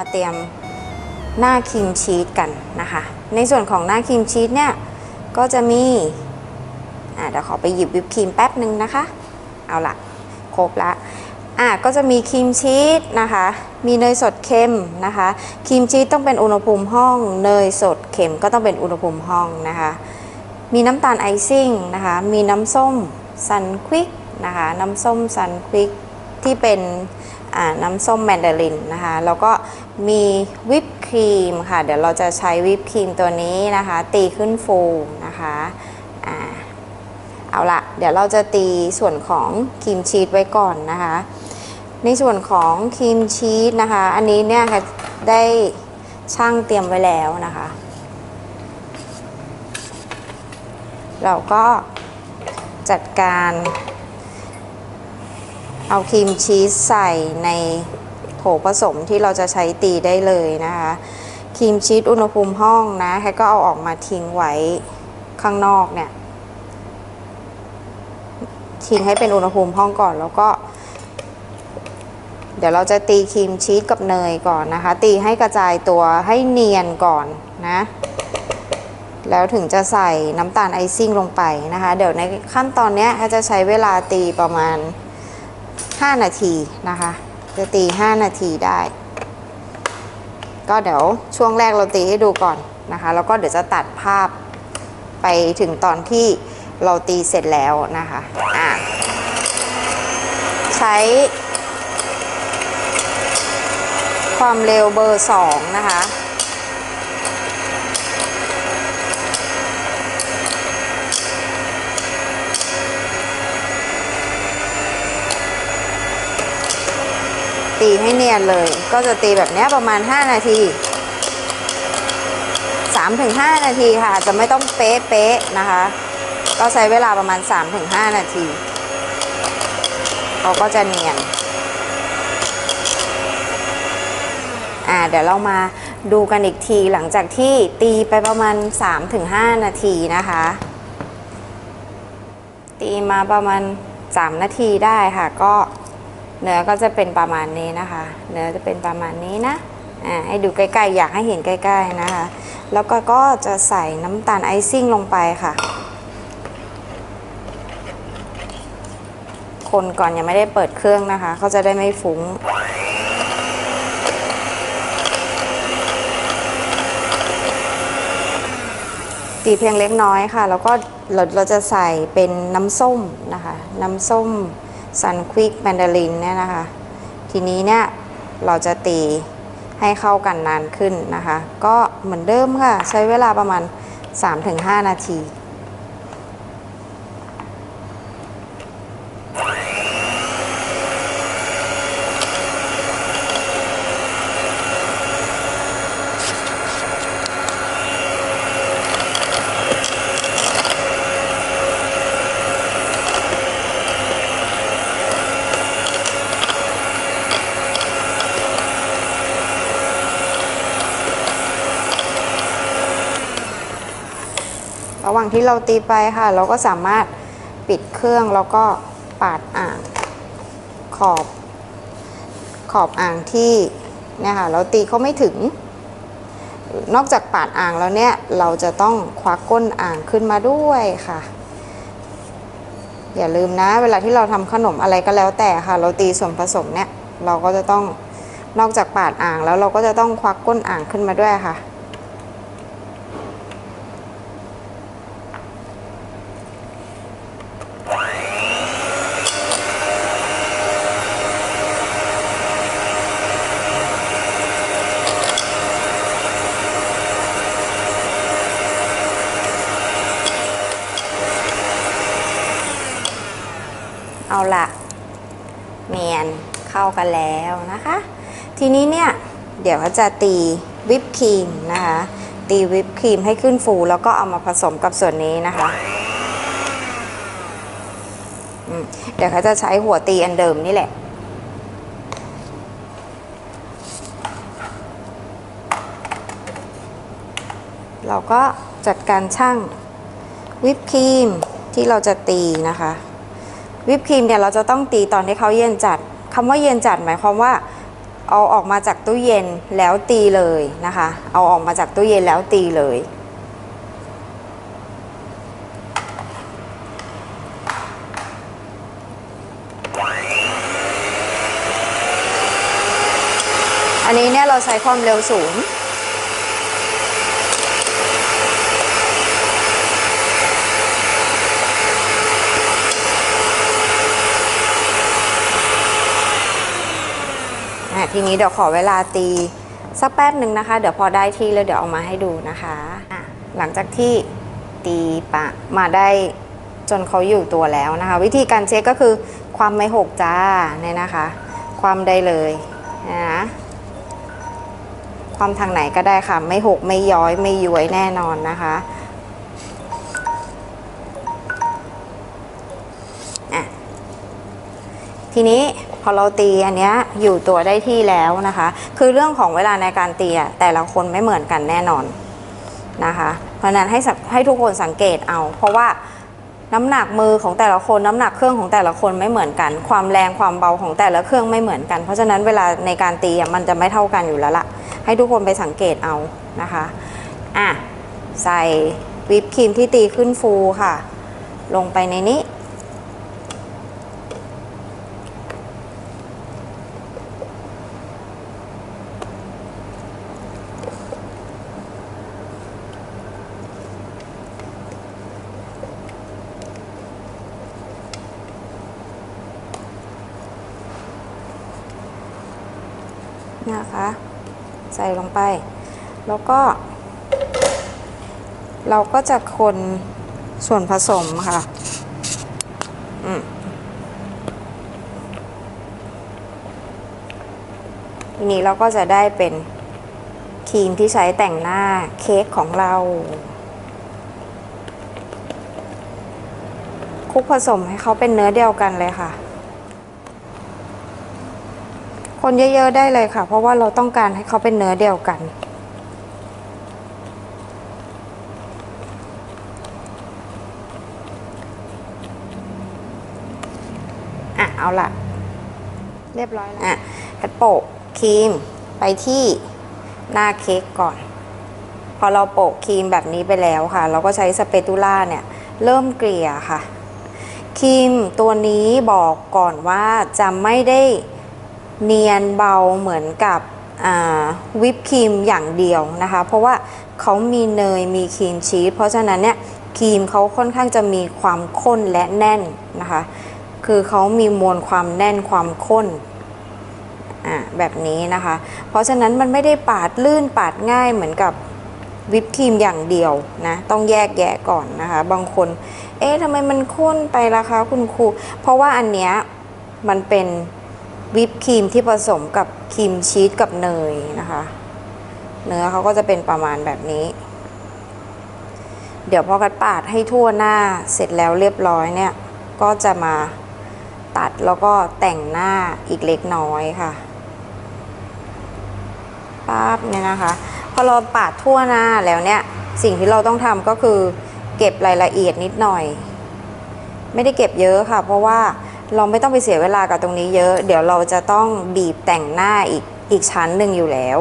าเตรียมหน้าครีมชีสกันนะคะ ในส่วนของหน้าครีมชีสเนี่ยก็จะมีอะเดี๋ยวขอไปหยิบวิปครีมแป๊บหนึ่งนะคะ เอาละครบละอะก็จะมีครีมชีสนะคะ มีเนยสดเค็มนะคะครีมชีสต้องเป็นอุณหภูมิห้อง เนยสดเค็มก็ต้องเป็นอุณหภูมิห้องนะคะ มีน้ำตาลไอซิ่งนะคะ มีน้ำส้มซันควิกนะคะ น้ำส้มซันควิกที่เป็น น้ำส้มแมนดารินนะคะ แล้วก็มีวิปครีมค่ะ เดี๋ยวเราจะใช้วิปครีมตัวนี้นะคะ ตีขึ้นฟูนะคะอ่าเอาละเดี๋ยวเราจะตีส่วนของครีมชีสไว้ก่อนนะคะ ในส่วนของครีมชีสนะคะ อันนี้เนี่ยค่ะได้ช่างเตรียมไว้แล้วนะคะ เราก็จัดการ เอาครีมชีสใส่ในโถผสมที่เราจะใช้ตีได้เลยนะคะ ครีมชีสอุณหภูมิห้องนะแค่ก็เอาออกมาทิ้งไว้ข้างนอกเนี่ยทิ้งให้เป็นอุณหภูมิห้องก่อนแล้วก็ เดี๋ยวเราจะตีครีมชีสกับเนยก่อนนะคะ ตีให้กระจายตัวให้เนียนก่อนนะ แล้วถึงจะใส่น้ำตาลไอซิ่งลงไปนะคะ เดี๋ยวในขั้นตอนนี้จะใช้เวลาตีประมาณ 5 นาทีนะคะ จะตี 5 นาทีได้ ก็เดี๋ยวช่วงแรกเราตีให้ดูก่อนนะคะ แล้วก็เดี๋ยวจะตัดภาพไปถึงตอนที่เราตีเสร็จแล้วนะคะอะใช้ความเร็วเบอร์ 2 นะคะ ตีให้เนียนเลย ก็จะตีแบบนี้ประมาณ 5 นาที 3-5 นาทีค่ะจะไม่ต้องเป๊ะๆนะคะ ก็ใช้เวลาประมาณ 3-5 นาทีเขาก็จะเนียน อ่าเดี๋ยวเรามาดูกันอีกทีหลังจากที่ตีไปประมาณ 3-5 นาทีนะคะ ตีมาประมาณ 3 นาทีได้ค่ะก็ เนื้อก็จะเป็นประมาณนี้นะคะ เนื้อจะเป็นประมาณนี้นะอ่าให้ดูใกล้ๆ อยากให้เห็นใกล้ๆนะคะ แล้วก็ก็จะใส่น้ำตาลไอซิ่งลงไปค่ะ คนก่อนยังไม่ได้เปิดเครื่องนะคะเขาจะได้ไม่ฟุ้งตีเพียงเล็กน้อยค่ะ แล้วก็เราเราจะใส่เป็นน้ำส้มนะคะ น้ำส้ม ซันควิกแมนดารินเนี่ยนะคะ ทีนี้เนี่ยเราจะตีให้เข้ากันนานขึ้นนะคะ ก็เหมือนเดิมค่ะ ใช้เวลาประมาณ 3-5 นาที ที่เราตีไปค่ะ เราก็สามารถปิดเครื่องแล้วก็ปาดอ่างขอบขอบอ่างที่เนี่ยค่ะเราตีเขาไม่ถึง นอกจากปาดอ่างแล้วเนี่ยเราจะต้องควักก้นอ่างขึ้นมาด้วยค่ะ อย่าลืมนะ เวลาที่เราทำขนมอะไรก็แล้วแต่ค่ะ เราตีส่วนผสมเนี่ยเราก็จะต้องนอกจากปาดอ่างแล้วเราก็จะต้องควักก้นอ่างขึ้นมาด้วยค่ะ ละเนียนเข้ากันแล้วนะคะ ทีนี้เนี่ย เดี๋ยวจะตีวิปครีมนะคะ ตีวิปครีมให้ขึ้นฟูแล้วก็เอามาผสมกับส่วนนี้นะคะเดี๋ยวเขาจะใช้หัวตีอันเดิมนี่แหละเราก็จัดการช่างวิปครีมที่เราจะตีนะคะ วิปครีมเนี่ยเราจะต้องตีตอนที่เขาเย็นจัดคำว่าเย็นจัดหมายความว่าเอาออกมาจากตู้เย็นแล้วตีเลยนะคะ เอาออกมาจากตู้เย็นแล้วตีเลย อันนี้เนี่ยเราใช้ความเร็วสูง ทีนี้เดี๋ยวขอเวลาตีสักแป๊บหนึ่งนะคะ เดี๋ยวพอได้ที่แล้วเดี๋ยวเอามาให้ดูนะคะะหลังจากที่ตีปะมาได้จนเขาอยู่ตัวแล้วนะคะ วิธีการเช็คก็คือความไม่หกจ้าเนี่ยนะคะ ความได้เลยนะความทางไหนก็ได้ค่ะ ไม่หกไม่ย้อยไม่ย้วยแน่นอนนะคะ ทีนี้พอเราตีอันเนี้ยอยู่ตัวได้ที่แล้วนะคะ คือเรื่องของเวลาในการตีอะแต่ละคนไม่เหมือนกันแน่นอนนะคะ เพราะนั้นให้ให้ทุกคนสังเกตเอา เพราะว่าน้ำหนักมือของแต่ละคนน้ำหนักเครื่องของแต่ละคนไม่เหมือนกัน ความแรงความเบาของแต่ละเครื่องไม่เหมือนกัน เพราะฉะนั้นเวลาในการตีมันจะไม่เท่ากันอยู่แล้วล่ะ ให้ทุกคนไปสังเกตเอานะคะอะใส่วิปครีมที่ตีขึ้นฟูค่ะ ลงไปในนี้ นะคะ ใส่ลงไป แล้วก็ เราก็จะคนส่วนผสมค่ะ อืมทีนี้เราก็จะได้เป็นครีมที่ใช้แต่งหน้าเค้กของเราคลุกผสมให้เขาเป็นเนื้อเดียวกันเลยค่ะ คนเยอะๆได้เลยค่ะ เพราะว่าเราต้องการให้เขาเป็นเนื้อเดียวกัน อะ เอาละเรียบร้อยแล้วอะกระโปะครีมไปที่หน้าเค้กก่อน พอเราโปะครีมแบบนี้ไปแล้วค่ะ เราก็ใช้สเปตูล่าเนี่ย เริ่มเกลี่ยค่ะครีมตัวนี้บอกก่อนว่าจะไม่ได้ เนียนเบาเหมือนกับวิปครีมอย่างเดียวนะคะ เพราะว่าเขามีเนยมีครีมชีสเพราะฉะนั้นเนี่ยครีมเขาค่อนข้างจะมีความข้นและแน่นนะคะ คือเขามีมวลความแน่นความข้นแบบนี้นะคะ เพราะฉะนั้นมันไม่ได้ปาดลื่นปาดง่ายเหมือนกับวิปครีมอย่างเดียวนะต้องแยกแยะก่อนนะคะ บางคน เอ๊ะทำไมมันข้นไปล่ะคะคุณครู เพราะว่าอันเนี้ยมันเป็น วิปครีมที่ผสมกับครีมชีสกับเนยนะคะ เนื้อเขาก็จะเป็นประมาณแบบนี้ เดี๋ยวพอกัดปาดให้ทั่วหน้าเสร็จแล้วเรียบร้อยเนี่ย ก็จะมาตัดแล้วก็แต่งหน้าอีกเล็กน้อยค่ะปั๊บเนี่ยนะคะ พอเราปาดทั่วหน้าแล้วเนี่ย สิ่งที่เราต้องทำก็คือ เก็บรายละเอียดนิดหน่อย ไม่ได้เก็บเยอะค่ะ เพราะว่า เราไม่ต้องไปเสียเวลากับตรงนี้เยอะ เดี๋ยวเราจะต้องบีบแต่งหน้าอีกอีกชั้นหนึ่งอยู่แล้ว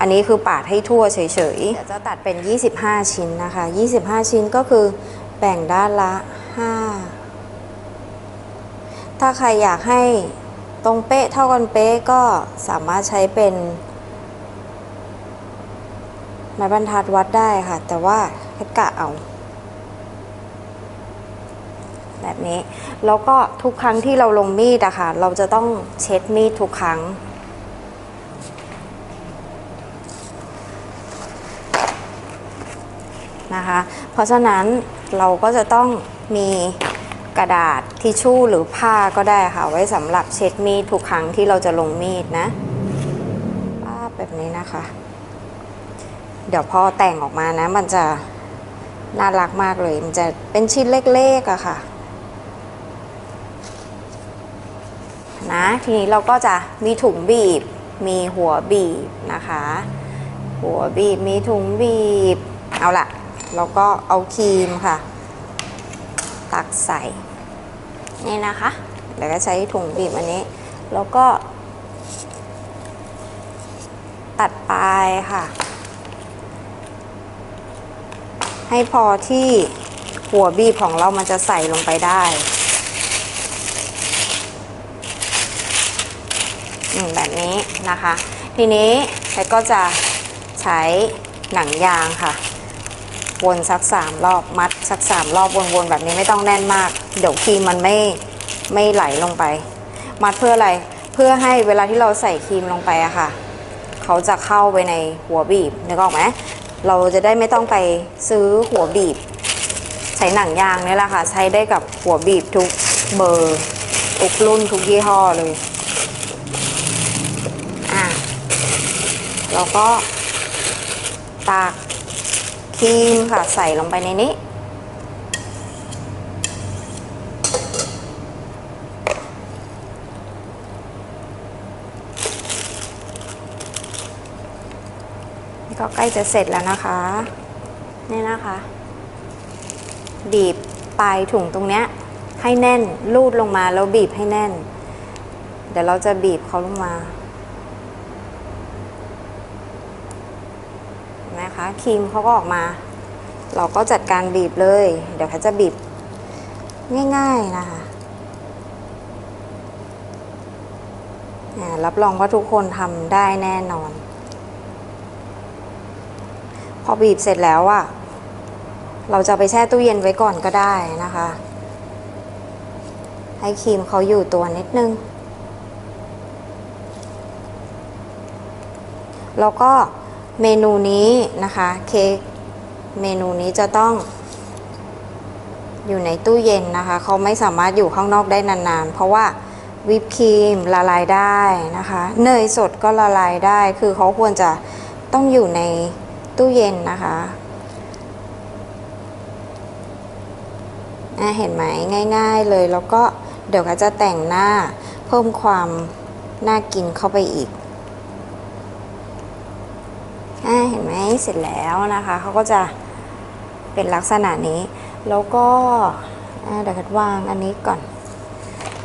อันนี้คือปาดให้ทั่วเฉยๆเดี๋ยวจะตัดเป็น 25 ชิ้นนะคะ 25 ชิ้นก็คือแบ่งด้านละ 5 ถ้าใครอยากให้ตรงเป๊ะเท่ากันเป๊ะก็สามารถใช้เป็นไม้บรรทัดวัดได้ค่ะ แต่ว่าให้กะเอา แบบนี้ แล้วก็ทุกครั้งที่เราลงมีดอะค่ะ เราจะต้องเช็ดมีดทุกครั้ง นะคะ เพราะฉะนั้นเราก็จะต้องมีกระดาษทิชชู่หรือผ้าก็ได้ค่ะ ไว้สำหรับเช็ดมีดทุกครั้งที่เราจะลงมีดนะป้าแบบนี้นะคะ เดี๋ยวพอแต่งออกมานะ มันจะน่ารักมากเลย มันจะเป็นชิ้นเล็กๆอะค่ะ นะทีนี้เราก็จะมีถุงบีบ มีหัวบีบนะคะ หัวบีบมีถุงบีบ เอาละแล้วก็เอาครีมค่ะ ตักใส่นี่นะคะแล้วก็ใช้ถุงบีบอันนี้ แล้วก็ ตัดปลายค่ะ ให้พอที่หัวบีบของเรามันจะใส่ลงไปได้อืม แบบนี้นะคะ ทีนี้แพทก็จะใช้หนังยางค่ะ วนสักสามรอบมัดสักสามรอบวนๆแบบนี้ไม่ต้องแน่นมาก เดี๋ยวครีมมันไม่ไม่ไหลลงไป มัดเพื่ออะไรเพื่อให้เวลาที่เราใส่ครีมลงไปอะค่ะ เขาจะเข้าไปในหัวบีบนึกออกไหมเราจะได้ไม่ต้องไปซื้อหัวบีบ ใช้หนังยางนี่แหละค่ะ ใช้ได้กับหัวบีบทุกเบอร์ทุกรุ่นทุกยี่ห้อเลยอะ แล้วก็ตากครีมค่ะใส่ลงไปในนี้ นี่ก็ใกล้จะเสร็จแล้วนะคะ นี่นะคะ บีบปลายถุงตรงเนี้ยให้แน่น ลูดลงมาแล้วบีบให้แน่น เดี๋ยวเราจะบีบเขาลงมาเห็นไหม คะครีมเขาก็ออกมา เราก็จัดการบีบเลย เดี๋ยวเขาจะบีบง่าย ๆนะคะรับรองว่าทุกคนทำได้แน่นอน พอบีบเสร็จแล้วอะเราจะไปแช่ตู้เย็นไว้ก่อนก็ได้นะคะ ให้ครีมเขาอยู่ตัวนิดนึง แล้วก็ เมนูนี้นะคะเค้กเมนูนี้จะต้องอยู่ในตู้เย็นนะคะ เขาไม่สามารถอยู่ข้างนอกได้นานๆ เพราะว่าวิปครีมละลายได้นะคะ เนยสดก็ละลายได้ คือเขาควรจะต้องอยู่ในตู้เย็นนะคะเห็นไหมง่าย ๆเลย แล้วก็เดี๋ยวก็จะแต่งหน้าเพิ่มความน่ากินเข้าไปอีก เห็นไหมเสร็จแล้วนะคะเขาก็จะเป็นลักษณะนี้ แล้วก็เดี๋ยวกัดวางอันนี้ก่อน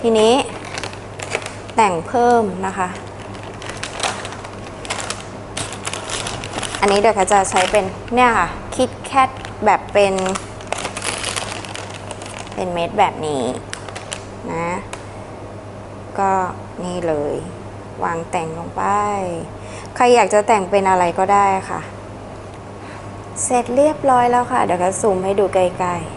ทีนี้แต่งเพิ่มนะคะ อันนี้เดี๋ยวกัดจะใช้เป็นเนี่ยค่ะคิดแคทแบบเป็น เป็นเม็ดแบบนี้นะ ก็นี่เลยวางแต่งลงไป ใครอยากจะแต่งเป็นอะไรก็ได้ค่ะ เสร็จเรียบร้อยแล้วค่ะ เดี๋ยวก็ซูมให้ดูไกลๆ